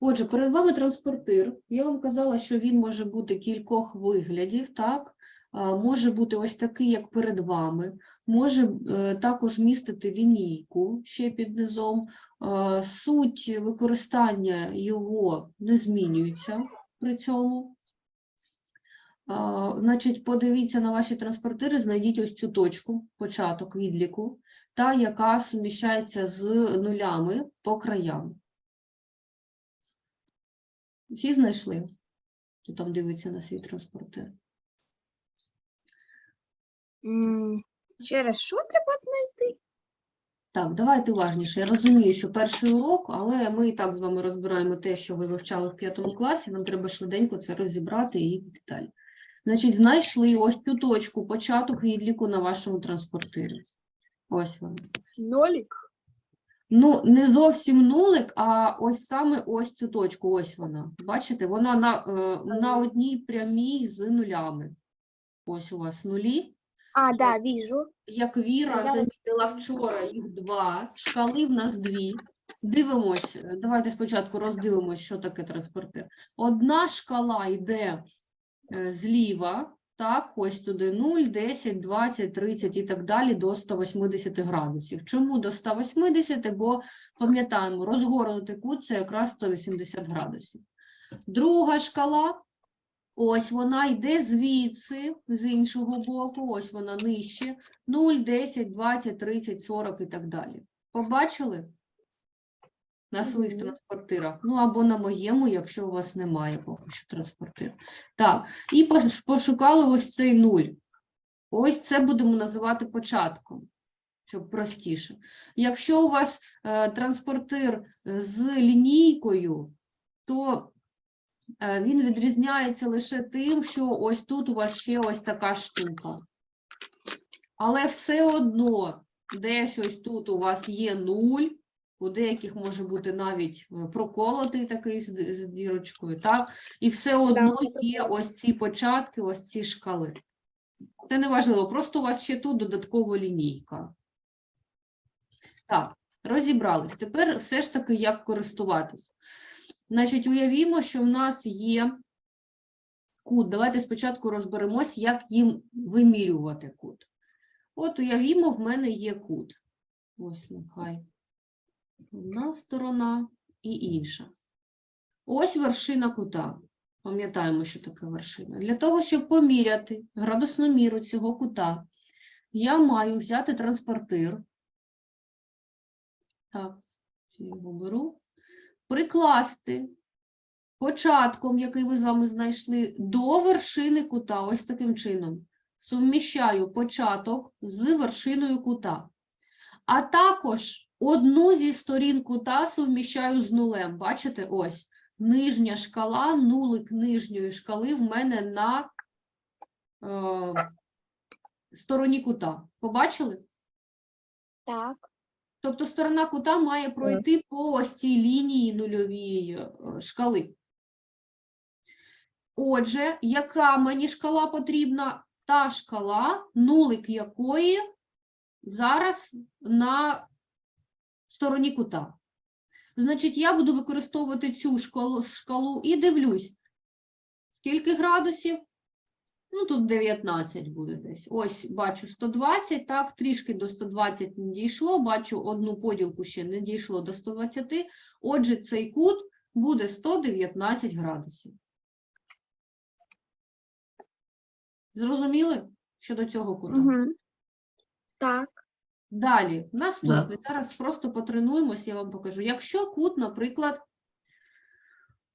Отже, перед вами транспортир. Я вам казала, що він може бути кількох виглядів, так? Може бути ось такий, як перед вами, може е, також містити лінійку ще під низом. Суть використання його не змінюється при цьому. Значить, подивіться на ваші транспортири, знайдіть ось цю точку, початок відліку, та яка суміщається з нулями по краям. Всі знайшли? Хто там дивиться на свій транспортир? М, Через що треба знайти? Так, давайте уважніше. Я розумію, що перший урок, але ми і так з вами розбираємо те, що ви вивчали в п'ятому класі. Нам треба швиденько це розібрати і деталі. Значить, знайшли ось цю точку, початок відліку на вашому транспортирі. Ось вона. Нолік. Ну, не зовсім нулик, а ось саме ось цю точку, ось вона. Bачите, вона на, е, на одній прямій з нулями. Ось у вас нулі. А, да, вижу. Як Віра Зараз замітила вчора, їх два, шкали в нас дві. Дивимось, е, давайте спочатку роздивимось, що таке транспортир. Одна шкала йде е, зліва, так, ось туди 0, 10, 20, 30 і так далі до 180 градусів. Чому до 180? Бо пам'ятаємо, розгорнутий кут це якраз 180 градусів. Друга шкала Ось вона йде звідси, з іншого боку, ось вона нижче, 0, 10, 20, 30, 40 і так далі. Побачили? На своїх транспортирах. Ну, або на моєму, якщо у вас немає поки що транспортир. Так, і пош- пошукали ось цей 0. Ось це будемо називати початком, щоб простіше. Якщо у вас е, транспортир е, з лінійкою, то е, він відрізняється лише тим, що ось тут у вас ще ось така штука. Але все одно десь ось тут у вас є нуль, у деяких може бути навіть е, проколотий такий з, з дірочкою, так? І все одно є ось ці початки, ось ці шкали. Це не важливо, просто у вас ще тут додаткова лінійка. Так, розібрались. Тепер все ж таки, як користуватись. Значить, уявімо, що в нас є кут. Давайте спочатку розберемось, як їм вимірювати кут. От уявімо, в мене є кут. Ось нехай. Одна сторона і інша. Ось вершина кута. Пам'ятаємо, що таке вершина. Для того, щоб поміряти градусну міру цього кута, я маю взяти транспортир. Так, його беру прикласти початком, який ви з вами знайшли, до вершини кута, ось таким чином. Суміщаю початок з вершиною кута. А також одну зі сторін кута суміщаю з нулем. Бачите, ось нижня шкала, нулик нижньої шкали в мене на е, стороні кута. Побачили? Так. Тобто сторона кута має пройти по ось цій лінії нульовій е, шкали. Отже, яка мені шкала потрібна? Та шкала, нулик якої зараз на стороні кута. Значить, я буду використовувати цю шкалу, шкалу і дивлюсь, скільки градусів? Ну, тут 19 буде десь. Ось бачу 120, так, трішки до 120 не дійшло, бачу одну поділку ще не дійшло до 120. Отже, цей кут буде 119 градусів. Зрозуміли щодо цього кута? Угу. Так. Далі, наступний. Зараз просто потренуємось, я вам покажу. Якщо кут, наприклад,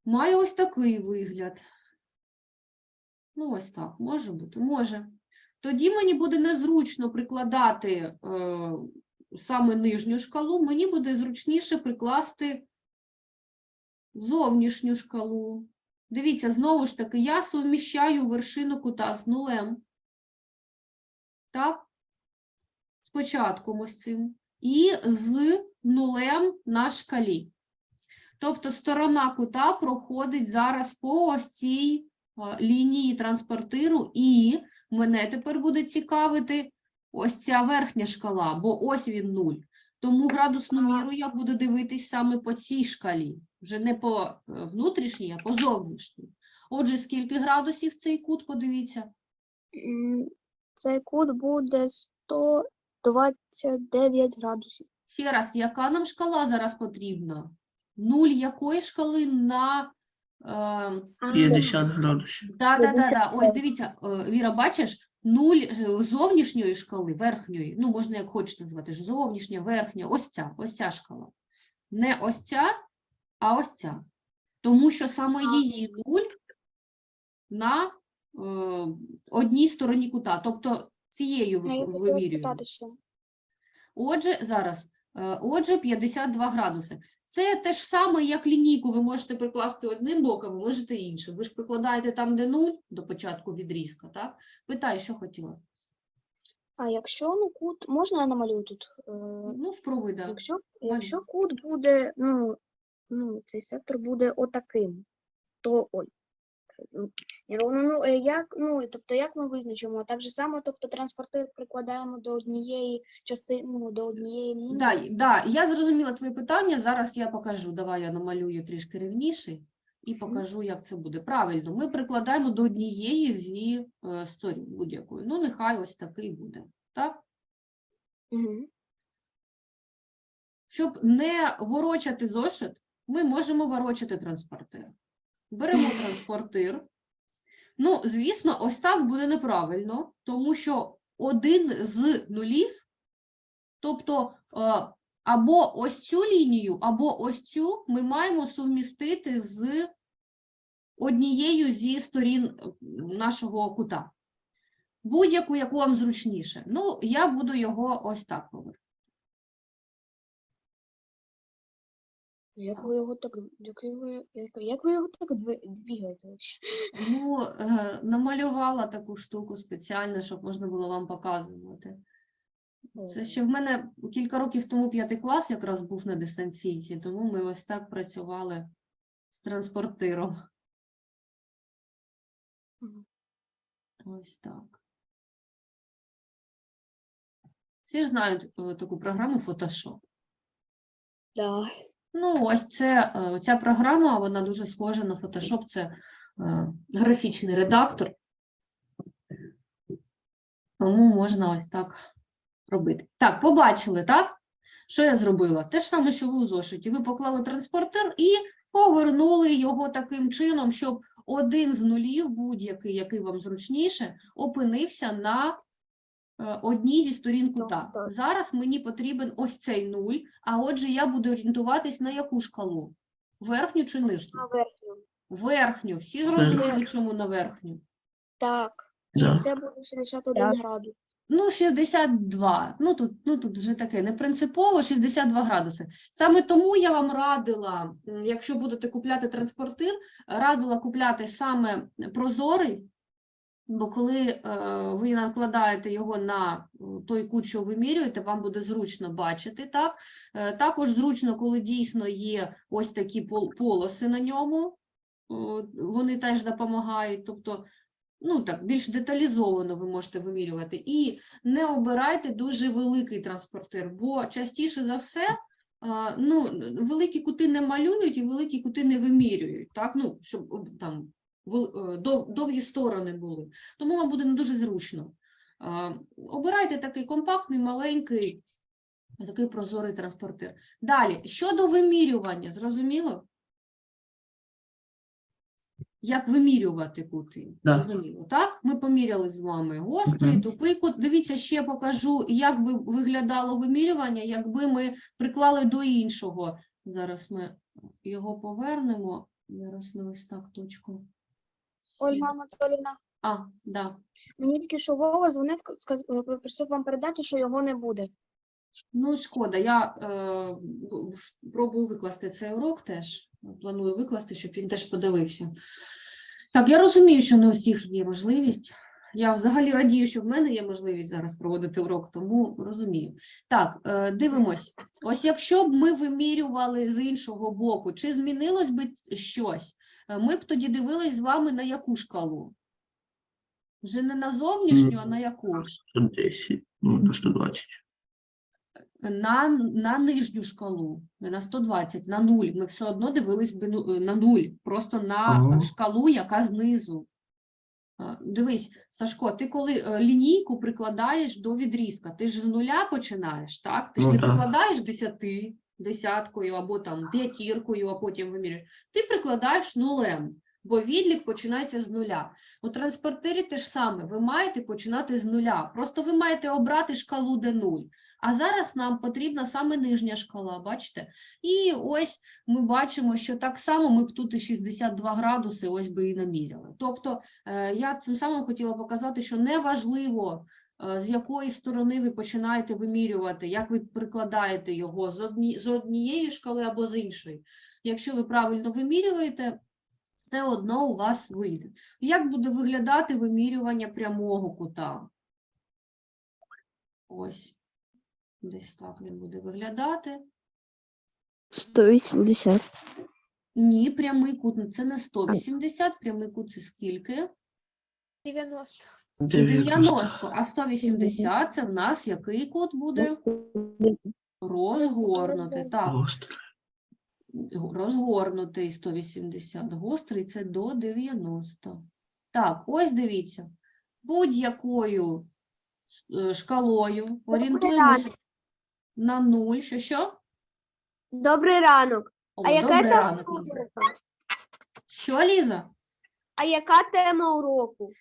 має ось такий вигляд. Ну, ось так, може бути, може. Тоді мені буде незручно прикладати е, саме нижню шкалу, мені буде зручніше прикласти зовнішню шкалу. Дивіться, знову ж таки, я суміщаю вершину кута з нулем. Так? Початком ось цим. І з нулем на шкалі. Тобто сторона кута проходить зараз по ось цій лінії транспортиру, і мене тепер буде цікавити ось ця верхня шкала, бо ось він 0. Тому градусну міру я буду дивитись саме по цій шкалі. Вже не по е, внутрішній, а по зовнішній. Отже, скільки градусів цей кут, подивіться? Цей кут буде 129 градусів. Ще раз, яка нам шкала зараз потрібна? Нуль якої шкали на. Е, 50 градусів. да, да, да, да. Ось дивіться, е, Віра, бачиш, нуль е, зовнішньої шкали, верхньої, ну, можна як хочете назвати, ж зовнішня, верхня, ось ця, ось ця шкала. Не ось ця, а ось ця. Тому що саме її нуль на е, одній стороні кута, тобто цією А я вимірюємо. Отже, зараз. е, Отже, 52 градуси. Це те ж саме, як лінійку ви можете прикласти одним боком, а можете іншим. Ви ж прикладаєте там, де нуль, до початку відрізка, так? Питай, що хотіла. А якщо ну кут, можна я намалюю тут? Е, Ну, спробуй, так. Якщо, якщо кут буде, ну, ну, цей сектор буде отаким, то ой. Ну, ну, е, як, ну, тобто, як ми визначимо? Так же само, тобто, транспортир прикладаємо до однієї частини, ну, до однієї лінії. Да, да, я зрозуміла твоє питання. Зараз я покажу. Давай я намалюю трішки рівніше і покажу, як це буде. Правильно, ми прикладаємо до однієї зі е, сторін будь-якої. Ну, нехай ось такий буде. Так? Угу. Щоб не ворочати зошит, ми можемо ворочати транспортир. Беремо транспортир. Ну, звісно, ось так буде неправильно, тому що один з нулів, тобто е, або ось цю лінію, або ось цю ми маємо сумістити з однією зі сторін е, нашого кута. Будь-яку, яку вам зручніше. Ну, я буду його ось так робити. Як ви його так, як ви, як, ви його так двигаєте? Ну, е, намалювала таку штуку спеціально, щоб можна було вам показувати. Це ще в мене кілька років тому п'ятий клас якраз був на дистанційці, тому ми ось так працювали з транспортиром. Ось так. Всі ж знають е, таку програму Photoshop. Да. Ну, ось це, е, ця програма, вона дуже схожа на Photoshop, це е, графічний редактор. Тому можна ось так робити. Так, побачили, так? Що я зробила? Те ж саме, що ви у зошиті. Ви поклали транспортер і повернули його таким чином, щоб один з нулів, будь-який, який вам зручніше, опинився на одній зі сторін кута. Тобто- Зараз мені потрібен ось цей нуль, а отже, я буду орієнтуватись на яку шкалу? Верхню чи нижню? На верхню. Верхню. Всі зрозуміли, чому на верхню? Так. І це буде 61 Так. градус. Ну, 62. Ну тут, ну, тут вже таке не принципово, 62 градуси. Саме тому я вам радила, м, якщо будете купляти транспортир, радила купляти саме прозорий, бо коли е, ви накладаєте його на е, той кут, що вимірюєте, вам буде зручно бачити. Так? Е, також зручно, коли дійсно є ось такі пол- полоси на ньому, вони теж допомагають. Тобто, ну так, більш деталізовано ви можете вимірювати. І не обирайте дуже великий транспортир, бо частіше за все ну, великі кути не малюють і великі кути не вимірюють, так? Ну, щоб там довгі сторони були. Тому вам буде не дуже зручно. Обирайте такий компактний, маленький, такий прозорий транспортир. Далі, щодо вимірювання, зрозуміло? Як вимірювати кути? Да. Зрозуміло, так? Ми поміряли з вами гострий, Мгм. тупий кут. Дивіться, ще покажу, як би виглядало вимірювання, якби ми приклали до іншого. Зараз ми його повернемо. Зараз ми ось так точку. Ольга Анатоліївна, А, да. мені тільки що Вова дзвонив, сказ- е, просив вам передати, що його не буде. Ну, шкода, я е, в- в- спробую викласти цей урок теж. Планую викласти, щоб він теж подивився. Так, я розумію, що не у всіх є можливість. Я взагалі радію, що в мене є можливість зараз проводити урок, тому розумію. Так, е, дивимось. Ось якщо б ми вимірювали з іншого боку, чи змінилось би щось? Е, Ми б тоді дивились з вами на яку шкалу? Вже не на зовнішню, а на яку? 110, ну, до 120. на, на нижню шкалу, не на 120, на 0. Ми все одно дивились би ну, е, на 0, просто на Ага. шкалу, яка знизу. Дивись, Сашко, ти коли е, лінійку прикладаєш до відрізка, ти ж з нуля починаєш, так? Ти ж Ну не да. прикладаєш десяти, десяткою або там п'ятіркою, а потім вимірюєш. Ти прикладаєш нулем, бо відлік починається з нуля. У транспортирі те ж саме, ви маєте починати з нуля. Просто ви маєте обрати шкалу, де нуль. А зараз нам потрібна саме нижня шкала, бачите? І ось ми бачимо, що так само ми б тут і 62 градуси ось би і наміряли. Тобто е, я цим самим хотіла показати, що неважливо, з якої сторони ви починаєте вимірювати, як ви прикладаєте його з, одні, з однієї шкали або з іншої. Якщо ви правильно вимірюєте, все одно у вас вийде. Як буде виглядати вимірювання прямого кута? Ось. Десь так він буде виглядати. 180. Ні, прямий кут це не 180, прямий кут це скільки? 90. Це 90. 90, а 180 це в нас який кут буде? Розгорнутий. Так, розгорнутий 180, гострий це до 90. Так, ось дивіться, будь-якою е, шкалою орієнтуємось на 0, що що? Добрий ранок. О, А яка тема ранок, Ліза. уроку? Що, Ліза? А яка тема уроку?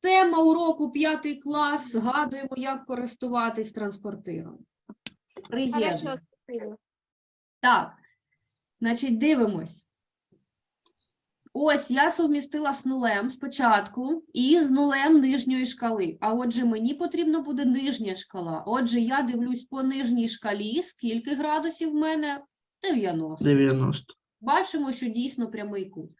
Тема уроку п'ятий клас. Згадуємо, як користуватись транспортиром. Приємно. Так, значить, дивимось. Ось я сумістила з нулем спочатку і з нулем нижньої шкали. А отже, мені потрібно буде нижня шкала. Отже, я дивлюсь по нижній шкалі, скільки градусів в мене? 90. 90. Бачимо, що дійсно прямий кут.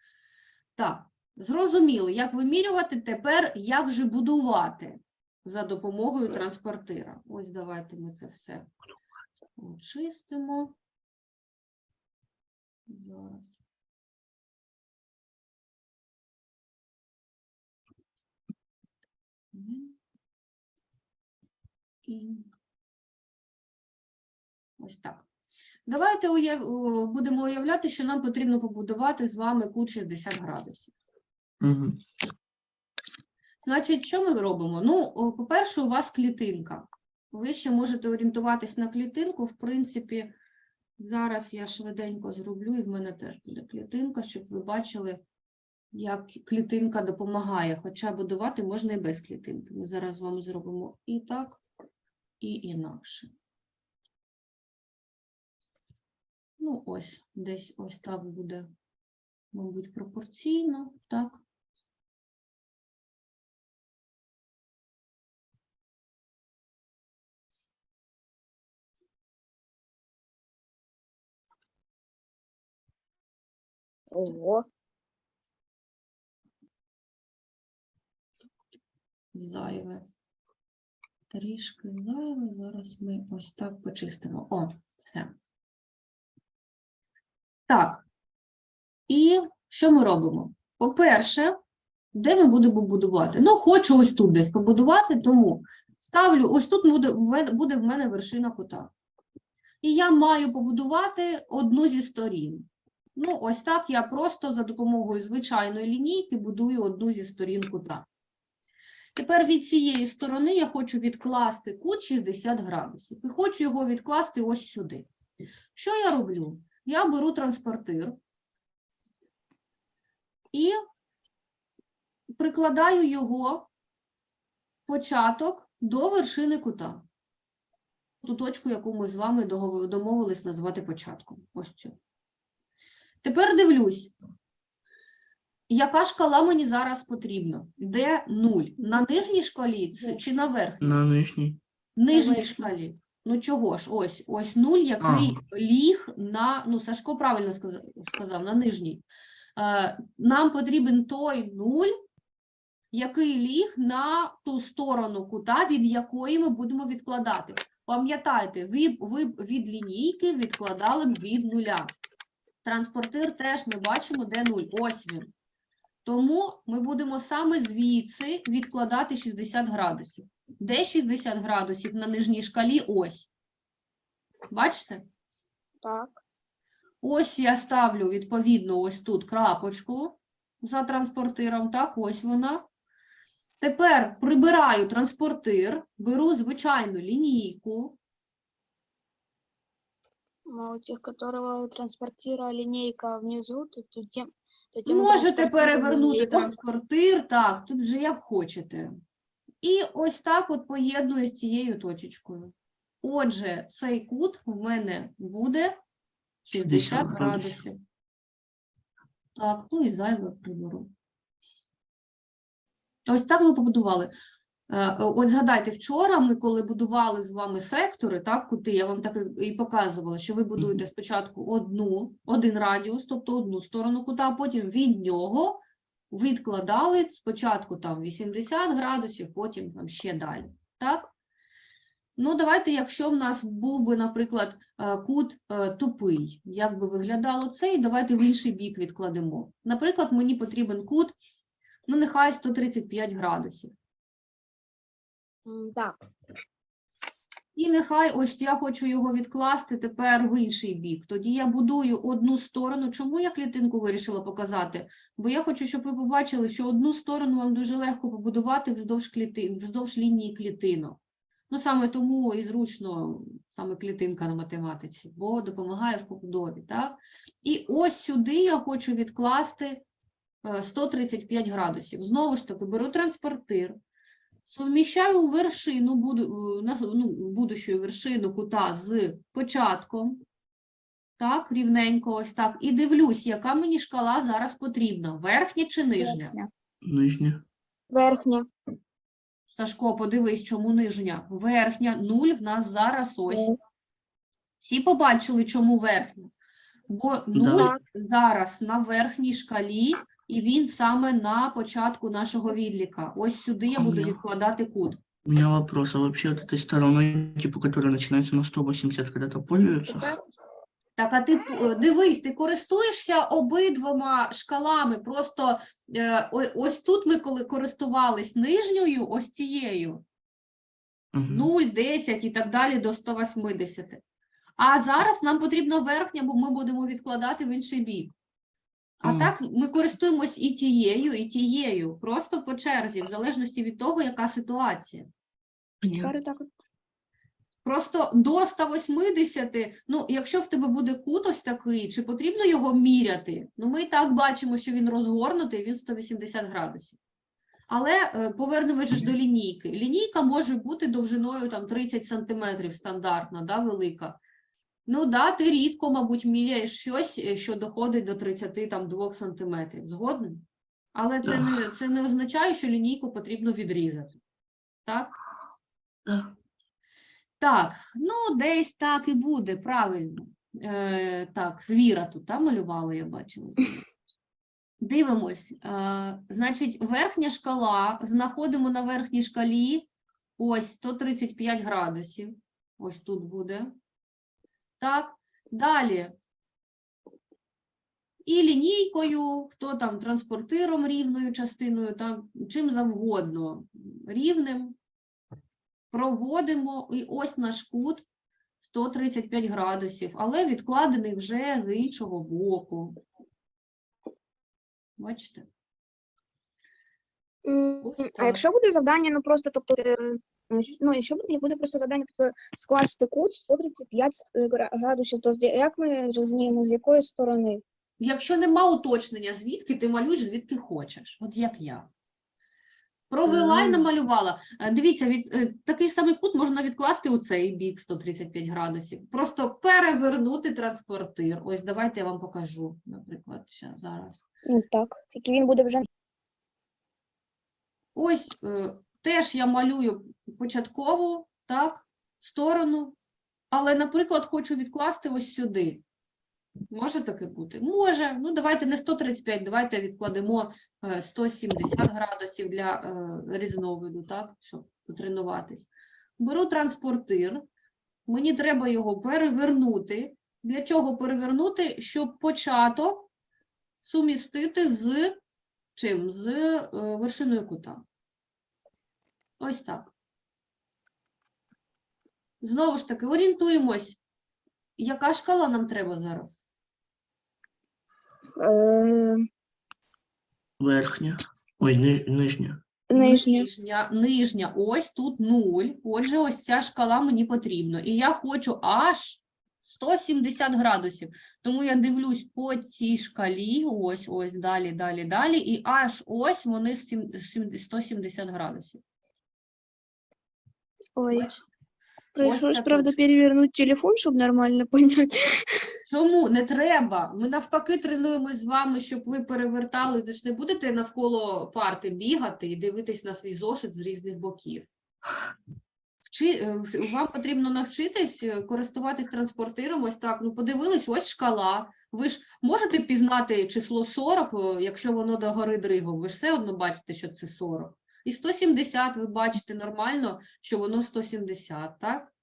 Так, зрозуміли, як вимірювати тепер, як вже будувати за допомогою транспортира. Ось давайте ми це все очистимо. Зараз. І ось так. Давайте уяв... будемо уявляти, що нам потрібно побудувати з вами кут 60 градусів. Значить, що ми робимо? Ну, по-перше, у вас клітинка. Ви ще можете орієнтуватись на клітинку. В принципі, зараз я швиденько зроблю, і в мене теж буде клітинка, щоб ви бачили, як клітинка допомагає. Хоча будувати можна і без клітинки. Ми зараз з вами зробимо і так, і інакше. Ну, ось, десь ось так буде, мабуть, пропорційно, так. Ого. зайве. Трішки зайве. Зараз ми ось так почистимо. О, все. Так. І що ми робимо? По-перше, де ми будемо будувати? Ну, хочу ось тут десь побудувати, тому ставлю, ось тут буде, буде в мене вершина кута. І я маю побудувати одну зі сторін. Ну, ось так я просто за допомогою звичайної лінійки будую одну зі сторін кута. Тепер від цієї сторони я хочу відкласти кут 60 градусів. І хочу його відкласти ось сюди. Що я роблю? Я беру транспортир і прикладаю його початок до вершини кута. Ту точку, яку ми з вами домовились назвати початком. Ось цю. Тепер дивлюсь, яка шкала мені зараз потрібна? Де нуль? На нижній шкалі чи на верхній? На нижній. Нижній шкалі. Ну чого ж? Ось, ось нуль, який ліг на, ну, Сашко правильно сказав, сказав на нижній. Е, нам потрібен той нуль, який ліг на ту сторону кута, від якої ми будемо відкладати. Пам'ятайте, ви, ви б від лінійки відкладали б від нуля. Транспортир теж ми бачимо, де нуль. Ось він. Тому ми будемо саме звідси відкладати 60 градусів. Де 60 градусів на нижній шкалі? Ось. Бачите? Так. Ось я ставлю відповідно ось тут крапочку за транспортиром. Так, ось вона. Тепер прибираю транспортир, беру звичайну лінійку. А которого транспортира линейка внизу, то, то тем, то тем Можете перевернути транспортир, так, тут вже як хочете. І ось так от поєдную з цією точечкою. Отже, цей кут в мене буде 60 60 градусів. градусів. Так, ну і зайве приберу. Ось так ми побудували. Е, От згадайте, вчора ми, коли будували з вами сектори, так, кути, я вам так і- показувала, що ви будуєте спочатку одну, один радіус, тобто одну сторону кута, а потім від нього відкладали спочатку там 80 градусів, потім там ще далі. Так? Ну, давайте, якщо в нас був би, наприклад, е, кут е, тупий, як би виглядало це, і давайте в інший бік відкладемо. Наприклад, мені потрібен кут, ну, нехай 135 градусів. Так. І нехай ось я хочу його відкласти тепер в інший бік. Тоді я будую одну сторону. Чому я клітинку вирішила показати? Бо я хочу, щоб ви побачили, що одну сторону вам дуже легко побудувати вздовж, кліти... вздовж лінії клітинок. Ну, саме тому і зручно саме клітинка на математиці, бо допомагає в побудові. Так? І ось сюди я хочу відкласти е, 135 градусів. Знову ж таки, беру транспортир, Суміщаю вершину, буду, е, ну, будущу вершину кута з початком. Так, рівненько ось так. І дивлюсь, яка мені шкала зараз потрібна, верхня чи нижня? Нижня. Верхня. Сашко, подивись, чому нижня? Верхня, нуль в нас зараз ось. Всі побачили, чому верхня? Бо нуль Так. зараз на верхній шкалі, і він саме на початку нашого відліка. Ось сюди я буду відкладати кут. У меня вопрос, а вообще вот этой стороной, типа, которая начинается на 180, когда-то пользуются? Так. Так, а ти е, дивись, ти користуєшся обидвома шкалами. Просто е, о- ось тут ми коли користувались нижньою, ось цією, Мгм. 0, 10 і так далі до 180. А зараз нам потрібна верхня, бо ми будемо відкладати в інший бік. А так ми користуємось і тією, і тією, просто по черзі, в залежності від того, яка ситуація. Просто до 180, ну, якщо в тебе буде кут ось такий, чи потрібно його міряти? Ну, ми і так бачимо, що він розгорнутий, він 180 градусів. Але е, повернемось ж до лінійки. Лінійка може бути довжиною там 30 сантиметрів стандартна, да, велика. Ну да, ти рідко, мабуть, міряєш щось, е, що доходить до 32 сантиметрів. Згоден? Але це не, це не означає, що лінійку потрібно відрізати. Так? Да. Так, ну десь так і буде, правильно. Е, так, Віра тут та, малювала, я бачила. Дивимось. Е, значить, верхня шкала, знаходимо на верхній шкалі ось 135 градусів. Ось тут буде. Так, далі. І лінійкою, хто там транспортиром рівною частиною, там чим завгодно, рівним проводимо, і ось наш кут 135 градусів, але відкладений вже з іншого боку. Бачите? Ось А якщо буде завдання, ну просто, тобто, е, ну, щ- ну, якщо буде, буде просто завдання, тобто скласти кут 135 е, градусів, то як ми розуміємо, з якої сторони? Якщо нема уточнення, звідки ти малюєш, звідки хочеш, от як я. Провела і намалювала. Е, Дивіться, від, е, такий самий кут можна відкласти у цей бік 135 градусів. Просто перевернути транспортир. Ось давайте я вам покажу, наприклад, ща, зараз. Ну так, тільки він буде вже Ось е, теж я малюю початкову так, сторону, але, наприклад, хочу відкласти ось сюди. Може таке бути? Може. Ну, давайте не 135, давайте відкладемо е, 170 градусів для е, різновиду, так, щоб потренуватись. Беру транспортир, мені треба його перевернути. Для чого перевернути? Щоб початок сумістити з чим? З е, вершиною кута. Ось так. Знову ж таки, орієнтуємось яка шкала нам треба зараз? Е, Верхня. Ой, ни, нижня. нижня. Нижня, нижня, ось тут 0. Отже, ось ця шкала мені потрібна. І я хочу аж 170 градусів. Тому я дивлюсь по цій шкалі, ось, ось, далі, далі, далі, і аж ось вони сім- сім- 170 градусів. Ой, пришлось, правда, перевернуть телефон, чтобы нормально понять. Чому не треба? Ми навпаки тренуємось з вами, щоб ви перевертали. Ви ж не будете навколо парти бігати і дивитись на свій зошит з різних боків. Вчи, е, вам потрібно навчитись е, користуватись транспортиром. Ось так. Ну, подивились, ось шкала. Ви ж можете пізнати число 40, е, якщо воно до гори дригом. Ви ж все одно бачите, що це 40. І 170 ви бачите нормально, що воно 170, так?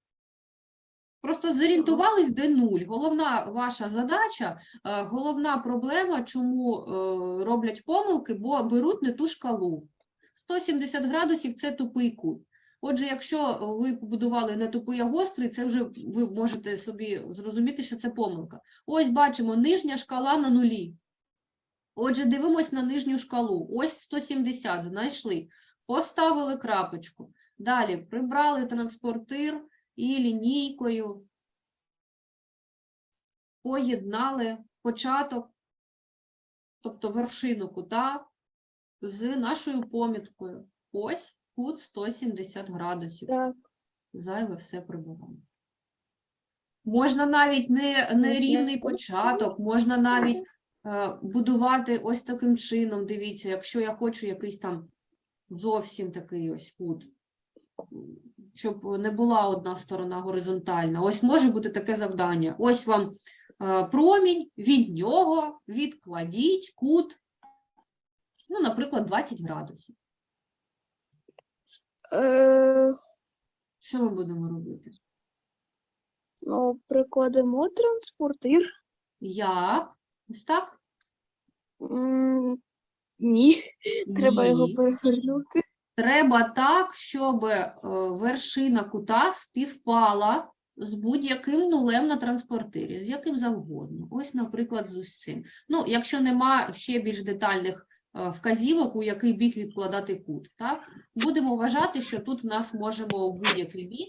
Просто зорієнтувались, де нуль. Головна ваша задача, е, головна проблема, чому е, роблять помилки, бо беруть не ту шкалу. 170 градусів це тупий кут. Отже, якщо ви побудували не тупий, а гострий, це вже ви можете собі зрозуміти, що це помилка. Ось бачимо, нижня шкала на нулі. Отже, дивимось на нижню шкалу. Ось 170, знайшли. Поставили крапочку. Далі прибрали транспортир і лінійкою поєднали початок, тобто вершину кута з нашою поміткою. Ось кут 170 градусів. Так. Зайве все прибираємо. Можна навіть не, не рівний початок, можна навіть е, будувати ось таким чином. Дивіться, якщо я хочу якийсь там зовсім такий ось кут, щоб не була одна сторона горизонтальна. Ось може бути таке завдання. Ось вам е, промінь, від нього відкладіть кут, ну, наприклад, 20 градусів. Е, Що ми будемо робити? ну, прикладемо транспортир. Як? Ось так? Ні, треба його Ні. перевернути. Треба так, щоб е, вершина кута співпала з будь-яким нулем на транспортирі, з яким завгодно. Ось, наприклад, з ось цим. Ну, якщо нема ще більш детальних е, вказівок, у який бік відкладати кут, так? Будемо вважати, що тут в нас можемо в будь-який бік.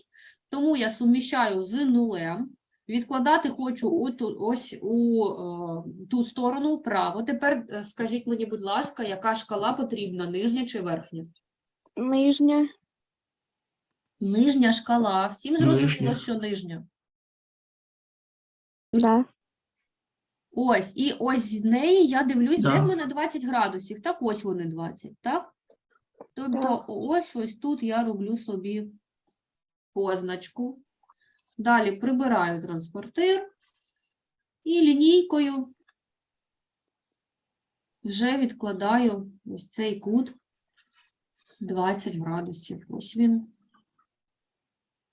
Тому я суміщаю з нулем. Відкладати хочу у ту, ось у е, ту сторону вправо. Тепер е, скажіть мені, будь ласка, яка шкала потрібна, нижня чи верхня? Нижня. Нижня шкала. Всім зрозуміло, Нижня. що нижня. Да. Ось, і ось з неї я дивлюсь, де в мене 20 градусів. Так, ось вони 20, так? Тобто Так. ось ось тут я роблю собі позначку. Далі прибираю транспортир і лінійкою вже відкладаю ось цей кут 20 градусів. Ось він.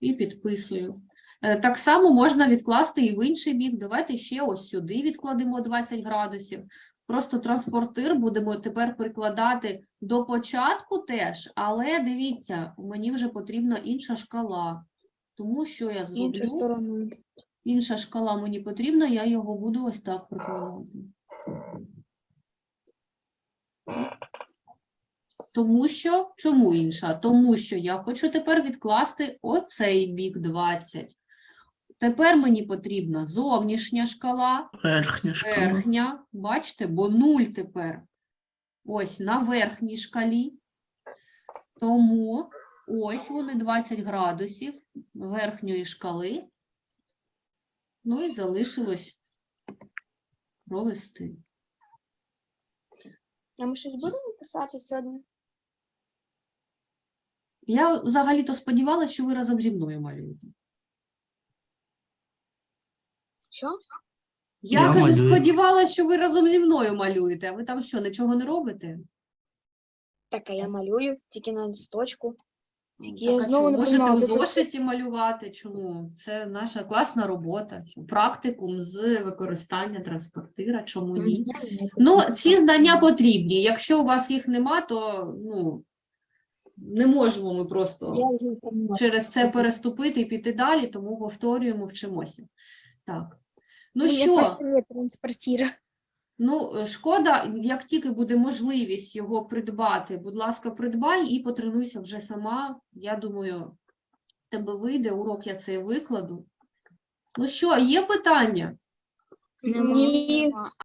І підписую. Е, Так само можна відкласти і в інший бік. Давайте ще ось сюди відкладемо 20 градусів. Просто транспортир будемо тепер прикладати до початку теж, але дивіться, мені вже потрібна інша шкала. Тому що я Інша зроблю, сторона. інша шкала мені потрібна, я його буду ось так прикладати. Тому що, чому інша? Тому що я хочу тепер відкласти оцей бік 20. Тепер мені потрібна зовнішня шкала, Верхня шкала. верхня, бачите, бо 0 тепер ось на верхній шкалі. Тому ось вони 20 градусів верхньої шкали. Ну і залишилось провести. А ми щось будемо писати сьогодні? Я взагалі-то сподівалася, що ви разом зі мною малюєте. Що? Я, Я кажу, малюю. сподівалася, що ви разом зі мною малюєте, а ви там що, нічого не робите? Так, а я малюю тільки на листочку. Тільки я знову не можете у де це- зошиті малювати? Чому? Це наша класна робота, практикум з використання транспортира, чому ні? Ну, ці знання потрібні. Якщо у вас їх нема, то ну, не можемо ми просто Я вже поняла. через це переступити і піти далі, тому повторюємо, вчимося. Так. Ну Мне що, просто нет транспортира. Ну е, шкода, як тільки буде можливість його придбати, будь ласка, придбай і потренуйся вже сама. Я думаю, в тебе вийде, урок я цей викладу. Ну що, є питання? Ні.